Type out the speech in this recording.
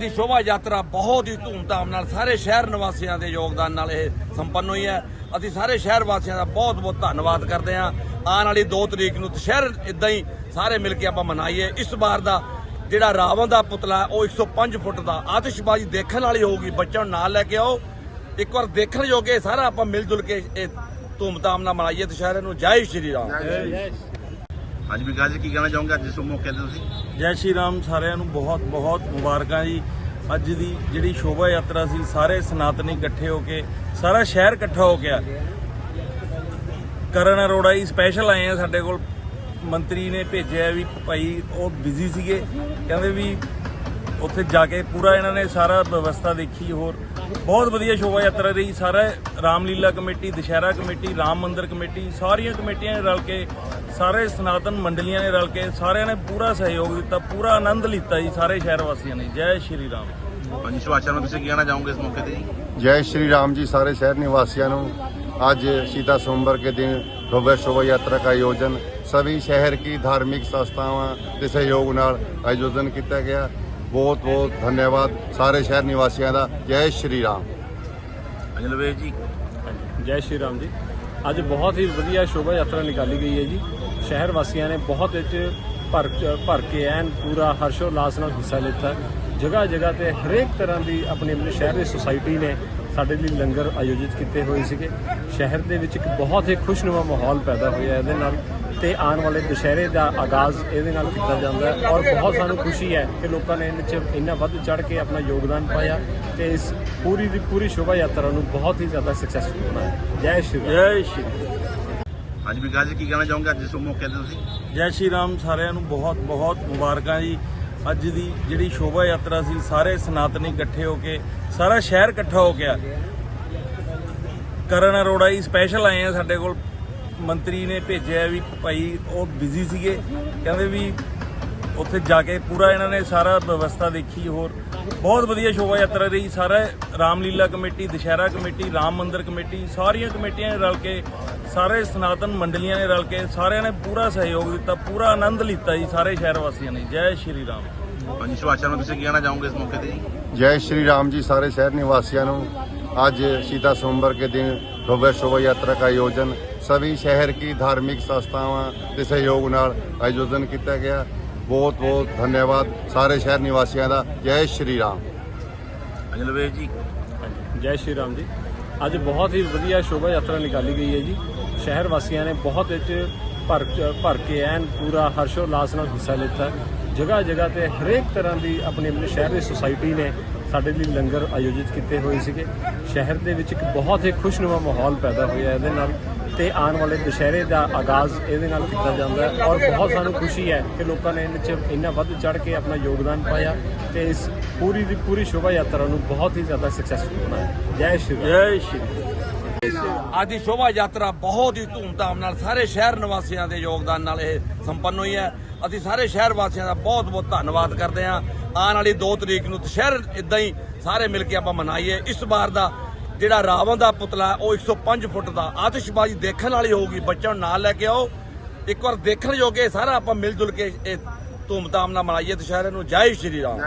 ਦੀ ਸ਼ੋਭਾ ਯਾਤਰਾ ਬਹੁਤ ਹੀ ਧੂਮਧਾਮ ਨਾਲ ਸਾਰੇ ਸ਼ਹਿਰ ਨਿਵਾਸੀਆਂ ਦੇ ਯੋਗਦਾਨ ਨਾਲ ਇਹ ਸੰਪੰਨ ਹੋਈ ਹੈ। ਅਸੀਂ ਸਾਰੇ ਸ਼ਹਿਰ ਵਾਸੀਆਂ ਦਾ ਬਹੁਤ ਬਹੁਤ ਧੰਨਵਾਦ ਕਰਦੇ ਹਾਂ। ਆਉਣ ਵਾਲੀ 2 ਤਰੀਕ ਨੂੰ ਦੁਸ਼ਹਿਰ ਇਦਾਂ ਹੀ ਸਾਰੇ ਮਿਲ ਕੇ ਆਪਾਂ ਮਨਾਈਏ। ਇਸ ਵਾਰ ਦਾ ਜਿਹੜਾ ਰਾਵਣ ਦਾ ਪੁਤਲਾ ਉਹ 105 ਫੁੱਟ ਦਾ ਆਤਿਸ਼ਬਾਜ਼ੀ ਦੇਖਣ ਵਾਲੀ ਹੋਊਗੀ। ਬੱਚਿਆਂ ਨੂੰ ਨਾਲ ਲੈ ਕੇ ਆਓ। ਇੱਕ ਵਾਰ ਦੇਖਣ ਜੋਗੇ ਸਾਰਾ ਆਪਾਂ ਮਿਲ ਜੁਲ ਕੇ ਇਹ ਧੂਮਧਾਮ ਨਾਲ ਮਨਾਈਏ ਦੁਸ਼ਹਿਰੇ ਨੂੰ। ਜੈ ਸ਼੍ਰੀ ਰਾਮ। ਅੱਜ ਵੀ ਜੀ ਕੀ ਕਹਿਣਾ ਚਾਹੋਗੇ? ਅੱਜ ਇਸ ਮੌਕੇ ਤੇ ਤੁਸੀਂ? ਜੈ ਸ਼੍ਰੀ ਰਾਮ ਸਾਰਿਆਂ ਨੂੰ ਬਹੁਤ ਬਹੁਤ ਮੁਬਾਰਕਾਂ ਜੀ। ਅੱਜ ਦੀ ਜਿਹੜੀ ਸ਼ੋਭਾ ਯਾਤਰਾ ਸੀ, ਸਾਰੇ ਸਨਾਤਨੀ ਇਕੱਠੇ ਹੋ ਕੇ, ਸਾਰਾ ਸ਼ਹਿਰ ਇਕੱਠਾ ਹੋ ਗਿਆ। ਕਰਨ ਅਰੋੜਾ ਜੀ ਸਪੈਸ਼ਲ ਆਏ ਆ ਸਾਡੇ ਕੋਲ। ਮੰਤਰੀ ਨੇ ਭੇਜਿਆ ਵੀ ਭਾਈ, ਉਹ ਬਿਜ਼ੀ ਸੀਗੇ। ਕਹਿੰਦੇ ਵੀ ਉੱਥੇ ਜਾ ਕੇ ਪੂਰਾ ਇਹਨਾਂ ਨੇ ਸਾਰਾ ਵਿਵਸਥਾ ਦੇਖੀ ਹੋਰ। ਬਹੁਤ ਵਧੀਆ ਸ਼ੋਭਾ ਯਾਤਰਾ ਰਹੀ। ਸਾਰਾ Ramlila committee, Dussehra committee, Ram Mandir committee, ਸਾਰੀਆਂ ਕਮੇਟੀਆਂ ਨੇ ਰਲ ਕੇ ਸਾਰੇ ਸਨਾਤਨ ਮੰਡਲੀਆਂ ਨੇ ਰਲ ਕੇ ਸਾਰਿਆਂ ਨੇ ਪੂਰਾ ਸਹਿਯੋਗ ਦਿੱਤਾ ਪੂਰਾ ਆਨੰਦ ਲਿੱਤਾ ਜੀ ਸਾਰੇ ਸ਼ਹਿਰ ਵਾਸੀਆਂ ਨੇ ਜੈ ਸ਼੍ਰੀ ਰਾਮ ਹਾਂਜੀ ਸੁਭਾਸ਼ਾ ਨੂੰ ਤੁਸੀਂ ਕੀ ਕਹਿਣਾ ਚਾਹੋਗੇ ਇਸ ਮੌਕੇ ਤੇ ਜੀ जय श्री राम जी सारे शहर निवासियों आज सीता सोमवार के दिन भव्य शोभा यात्रा का आयोजन सभी शहर की धार्मिक संस्थावां के सहयोग नाल आयोजन किया गया बहुत बहुत धन्यवाद सारे शहर निवासियों का जय श्री राम ਹਾਂਜੀ ਲਵੇਸ਼ ਜੀ ਜੈ ਸ਼੍ਰੀ ਰਾਮ ਜੀ ਅੱਜ ਬਹੁਤ ਹੀ ਵਧੀਆ ਸ਼ੋਭਾ ਯਾਤਰਾ ਨਿਕਾਲੀ ਗਈ ਹੈ ਜੀ। ਸ਼ਹਿਰ ਵਾਸੀਆਂ ਨੇ ਬਹੁਤ ਵਿੱਚ ਭਰ ਭਰ ਕੇ ਐਨ ਪੂਰਾ ਹਰਸ਼ੋਲਾਸ ਨਾਲ ਹਿੱਸਾ ਲਿੱਤਾ। ਜਗ੍ਹਾ ਜਗ੍ਹਾ ਤੇ ਹਰੇਕ ਤਰ੍ਹਾਂ ਦੀ ਆਪਣੀ ਆਪਣੇ ਸ਼ਹਿਰ ਦੀ ਸੁਸਾਇਟੀ ਨੇ ਸਾਡੇ ਲਈ ਲੰਗਰ ਆਯੋਜਿਤ ਕੀਤੇ ਹੋਏ ਸੀਗੇ। ਸ਼ਹਿਰ ਦੇ ਵਿੱਚ ਇੱਕ ਬਹੁਤ ਹੀ ਖੁਸ਼ਨੁਮਾ ਮਾਹੌਲ ਪੈਦਾ ਹੋਇਆ ਇਹਦੇ ਨਾਲ ਤੇ ਆਉਣ ਵਾਲੇ ਦੁਸ਼ਹਿਰੇ ਦਾ ਆਗਾਜ਼ ਇਹਦੇ ਨਾਲ ਕੀਤਾ ਜਾਂਦਾ ਹੈ ਔਰ ਬਹੁਤ ਸਾਨੂੰ ਖੁਸ਼ੀ ਹੈ ਕਿ ਲੋਕਾਂ ਨੇ ਇਹਦੇ 'ਚ ਇੰਨਾ ਵੱਧ ਚੜ ਕੇ ਆਪਣਾ ਯੋਗਦਾਨ ਪਾਇਆ ਤੇ ਇਸ ਪੂਰੀ ਦੀ ਪੂਰੀ ਸ਼ੋਭਾ ਯਾਤਰਾ ਨੂੰ ਬਹੁਤ ਹੀ ਜ਼ਿਆਦਾ ਸਕਸੈਸਫੁਲ ਬਣਾਇਆ। ਜੈ ਸ਼੍ਰੀ ਰਾਮ। ਜੈ ਸ਼੍ਰੀ ਹਾਂਜੀ ਵਿਕਾਸ ਜੀ ਕੀ ਕਹਿਣਾ ਚਾਹੋਗੇ ਅੱਜ ਇਸ ਮੌਕੇ ਤੇ ਤੁਸੀਂ? ਜੈ ਸ਼੍ਰੀ ਰਾਮ ਸਾਰਿਆਂ ਨੂੰ ਬਹੁਤ ਬਹੁਤ ਮੁਬਾਰਕਾਂ ਜੀ। ਅੱਜ ਦੀ ਜਿਹੜੀ ਸ਼ੋਭਾ ਯਾਤਰਾ ਸੀ ਸਾਰੇ ਸਨਾਤਨੀ ਇਕੱਠੇ ਹੋ ਕੇ ਸਾਰਾ ਸ਼ਹਿਰ ਇਕੱਠਾ ਹੋ ਗਿਆ। ਕਰਨ ਅਰੋੜਾ ਜੀ ਸਪੈਸ਼ਲ ਆਏ ਆ ਸਾਡੇ ਕੋਲ। ਮੰਤਰੀ ਨੇ ਭੇਜਿਆ ਵੀ ਭਾਈ ਉਹ ਬਿਜ਼ੀ ਸੀਗੇ। ਕਹਿੰਦੇ ਵੀ ਉੱਥੇ ਜਾ ਕੇ ਪੂਰਾ ਇਹਨਾਂ ਨੇ ਸਾਰਾ ਵਿਵਸਥਾ ਦੇਖੀ ਹੋਰ। ਬਹੁਤ ਵਧੀਆ ਸ਼ੋਭਾ ਯਾਤਰਾ ਰਹੀ। ਸਾਰਾ Ramlila committee Dussehra committee Ram Mandir committee ਸਾਰੀਆਂ ਕਮੇਟੀਆਂ ਨੇ ਰਲ ਕੇ ਸਾਰੇ ਸਨਾਤਨ ਮੰਡਲੀਆਂ ਨੇ ਰਲ ਕੇ ਸਾਰਿਆਂ ਨੇ ਪੂਰਾ ਸਹਿਯੋਗ ਦਿੱਤਾ ਪੂਰਾ ਆਨੰਦ ਲਿੱਤਾ ਜੀ ਸਾਰੇ ਸ਼ਹਿਰ ਵਾਸੀਆਂ ਨੇ। ਜੈ ਸ਼੍ਰੀ ਰਾਮ। ਪੰਜ ਸ਼ਵਾਚਾ ਨੂੰ ਤੁਸੀਂ ਕੀ ਕਹਿਣਾ ਚਾਹੋਗੇ ਇਸ ਮੌਕੇ ਤੇ ਜੈ ਸ਼੍ਰੀ ਰਾਮ ਜੀ ਸਾਰੇ ਸ਼ਹਿਰ ਨਿਵਾਸੀਆਂ ਨੂੰ। आज सीता सोमवार के दिन भव्य शोभा यात्रा का आयोजन सभी शहर की धार्मिक संस्थावां के सहयोग नाल आयोजन किया गया बहुत बहुत धन्यवाद सारे शहर निवासियों का जय श्री राम ਹਾਂਜੀ ਲਵੇਸ਼ ਜੀ ਜੈ ਸ਼੍ਰੀ ਰਾਮ ਜੀ ਅੱਜ ਬਹੁਤ ਹੀ ਵਧੀਆ ਸ਼ੋਭਾ ਯਾਤਰਾ ਨਿਕਾਲੀ ਗਈ ਹੈ ਜੀ ਸ਼ਹਿਰ ਵਾਸੀਆਂ ਨੇ ਬਹੁਤ ਇਹ 'ਚ ਭਰ ਭਰ ਕੇ ਐਨ ਪੂਰਾ ਹਰਸ਼ੋਲਾਸ ਨਾਲ ਹਿੱਸਾ ਲਿੱਤਾ ਜਗ੍ਹਾ ਜਗ੍ਹਾ ਤੇ ਹਰੇਕ ਤਰ੍ਹਾਂ ਦੀ ਆਪਣੀ ਆਪਣੇ ਸ਼ਹਿਰ ਦੀ ਸੁਸਾਇਟੀ ਨੇ ਸਾਡੇ ਲਈ ਲੰਗਰ ਆਯੋਜਿਤ ਕੀਤੇ ਹੋਏ ਸੀਗੇ। ਸ਼ਹਿਰ ਦੇ ਵਿੱਚ ਇੱਕ ਬਹੁਤ ਹੀ ਖੁਸ਼ਨੁਮਾ ਮਾਹੌਲ ਪੈਦਾ ਹੋਇਆ ਇਹਦੇ ਨਾਲ ਤੇ ਆਉਣ ਵਾਲੇ ਦੁਸ਼ਹਿਰੇ ਦਾ ਆਗਾਜ਼ ਇਹਦੇ ਨਾਲ ਕੀਤਾ ਜਾਂਦਾ ਹੈ ਔਰ ਬਹੁਤ ਸਾਨੂੰ ਖੁਸ਼ੀ ਹੈ ਕਿ ਲੋਕਾਂ ਨੇ ਇਹਦੇ 'ਚ ਇੰਨਾ ਵੱਧ ਚੜ ਕੇ ਆਪਣਾ ਯੋਗਦਾਨ ਪਾਇਆ ਤੇ ਇਸ ਪੂਰੀ ਦੀ ਪੂਰੀ ਸ਼ੋਭਾ ਯਾਤਰਾ ਨੂੰ ਬਹੁਤ ਹੀ ਜ਼ਿਆਦਾ ਸਕਸੈਸਫੁਲ ਬਣਾਇਆ। ਜੈ ਸ਼੍ਰੀ ਜੈ ਸ਼੍ਰੀ ਅੱਜ ਦੀ ਸ਼ੋਭਾ ਯਾਤਰਾ ਬਹੁਤ ਹੀ ਧੂਮਧਾਮ ਨਾਲ ਸਾਰੇ ਸ਼ਹਿਰ ਨਿਵਾਸੀਆਂ ਦੇ ਯੋਗਦਾਨ ਨਾਲ ਇਹ ਸੰਪੰਨ ਹੋਈ ਹੈ। ਅਸੀਂ ਸਾਰੇ ਸ਼ਹਿਰ ਵਾਸੀਆਂ ਦਾ ਬਹੁਤ ਬਹੁਤ ਧੰਨਵਾਦ ਕਰਦੇ ਹਾਂ। ਆਉਣ ਵਾਲੀ 2 ਤਰੀਕ ਨੂੰ ਦੁਸ਼ਹਿਰ ਇਦਾਂ ਹੀ ਸਾਰੇ ਮਿਲ ਕੇ ਆਪਾਂ ਮਨਾਈਏ। ਇਸ ਵਾਰ ਦਾ ਜਿਹੜਾ ਰਾਵਣ ਦਾ ਪੁਤਲਾ ਉਹ 105 ਫੁੱਟ ਦਾ ਆਤਿਸ਼ਬਾਜ਼ੀ ਦੇਖਣ ਵਾਲੀ ਹੋਊਗੀ। ਬੱਚਿਆਂ ਨੂੰ ਨਾਲ ਲੈ ਕੇ ਆਓ। ਇੱਕ ਵਾਰ ਦੇਖਣ ਜੋਗੇ ਸਾਰਾ ਆਪਾਂ ਮਿਲ ਜੁਲ ਕੇ ਇਹ ਧੂਮਧਾਮ ਨਾਲ ਮਨਾਈਏ ਦੁਸ਼ਹਿਰੇ ਨੂੰ। ਜੈ ਸ਼੍ਰੀ ਰਾਮ।